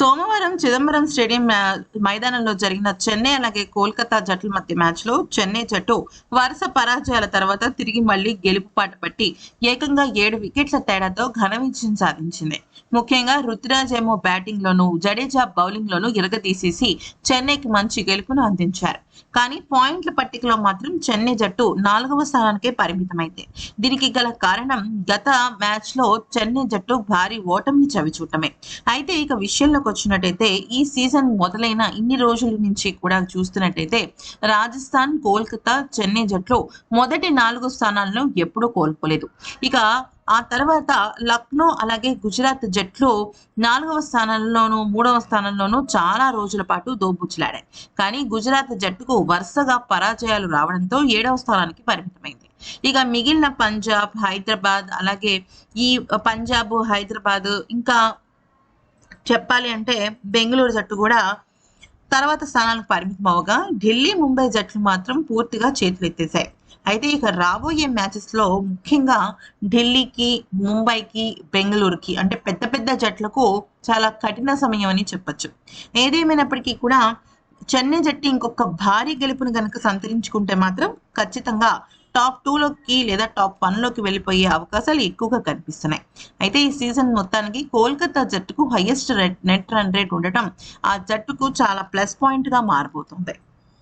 సోమవారం చిదంబరం స్టేడియం మైదానంలో జరిగిన చెన్నై అలాగే కోల్కతా జట్ల మధ్య మ్యాచ్లో చెన్నై జట్టు వరుస పరాజయాల తర్వాత తిరిగి మళ్ళీ గెలుపు పాట పట్టి ఏకంగా ఏడు వికెట్ల తేడాతో ఘన విజయం సాధించింది. ముఖ్యంగా రుతురాజ్ ఏమో బ్యాటింగ్ లోను జడేజా బౌలింగ్ లోను ఇరగదీసేసి చెన్నైకి మంచి గెలుపును అందించారు. కానీ పాయింట్ల పట్టికలో మాత్రం చెన్నై జట్టు నాలుగవ స్థానానికే పరిమితమైంది. దీనికి గల కారణం గత మ్యాచ్లో చెన్నై జట్టు భారీ ఓటమిని చవిచూటమే. అయితే ఇక విషయంలోకి వచ్చినట్టయితే ఈ సీజన్ మొదలైన ఇన్ని రోజుల నుంచి కూడా చూస్తున్నట్టయితే రాజస్థాన్ కోల్కతా చెన్నై జట్లు మొదటి నాలుగు స్థానాలను ఎప్పుడూ కోల్పోలేదు. ఇక ఆ తర్వాత లక్నో అలాగే గుజరాత్ జట్లు నాలుగవ స్థానంలోనూ మూడవ స్థానంలోనూ చాలా రోజుల పాటు దోబుచ్చులాడాయి కానీ గుజరాత్ జట్టుకు వరుసగా పరాజయాలు రావడంతో ఏడవ స్థానానికి పరిమితమైంది. ఇక మిగిలిన పంజాబ్ హైదరాబాద్ అలాగే ఈ పంజాబ్ హైదరాబాద్ ఇంకా చెప్పాలి అంటే బెంగళూరు జట్టు కూడా తర్వాత స్థానాలకు పరిమితం అవగా ఢిల్లీ ముంబై జట్లు మాత్రం పూర్తిగా చేతులు ఎత్తేశాయి. అయితే ఇక రాబోయే మ్యాచెస్లో ముఖ్యంగా ఢిల్లీకి ముంబైకి బెంగళూరుకి అంటే పెద్ద పెద్ద జట్లకు చాలా కఠిన సమయం అని చెప్పచ్చు. ఏదేమైనప్పటికీ కూడా చెన్నై జట్టు ఇంకొక భారీ గెలుపును కనుక సంతరించుకుంటే మాత్రం ఖచ్చితంగా టాప్ టూలోకి లేదా టాప్ వన్లోకి వెళ్ళిపోయే అవకాశాలు ఎక్కువగా కనిపిస్తున్నాయి. అయితే ఈ సీజన్ మొత్తానికి కోల్కతా జట్టుకు highest red net run rate ఉండటం ఆ జట్టుకు చాలా ప్లస్ పాయింట్గా మారిపోతుంది